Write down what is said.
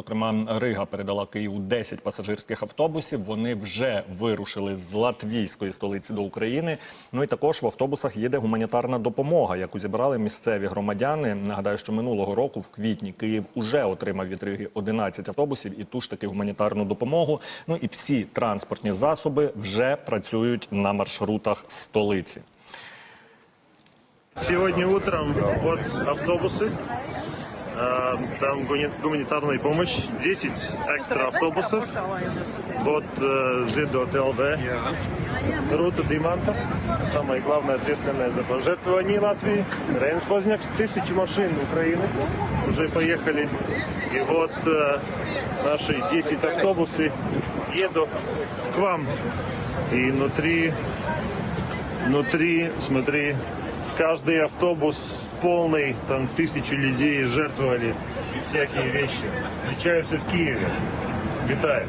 Зокрема, Рига передала Києву 10 пасажирських автобусів. Вони вже вирушили з латвійської столиці до України. Ну і також в автобусах їде гуманітарна допомога, яку зібрали місцеві громадяни. Нагадаю, що минулого року, в квітні, Київ уже отримав від Риги 11 автобусів і ту ж таки гуманітарну допомогу. Ну і всі транспортні засоби вже працюють на маршрутах столиці. Сегодня утром вот автобусы, там гуни- гуманитарная помощь, 10 экстра автобусов, вот э, ЗДОТ ЛВ, Рута Диманта, самое главное ответственное за пожертвование Латвии, Рейнс Поздняк, тысячи машин Украины уже поехали, и вот э, наши 10 автобусы едут к вам, и внутри Внутри, смотри, каждый автобус полный, там тысячи людей жертвовали всякие вещи. Встречаемся в Киеве. Витаю.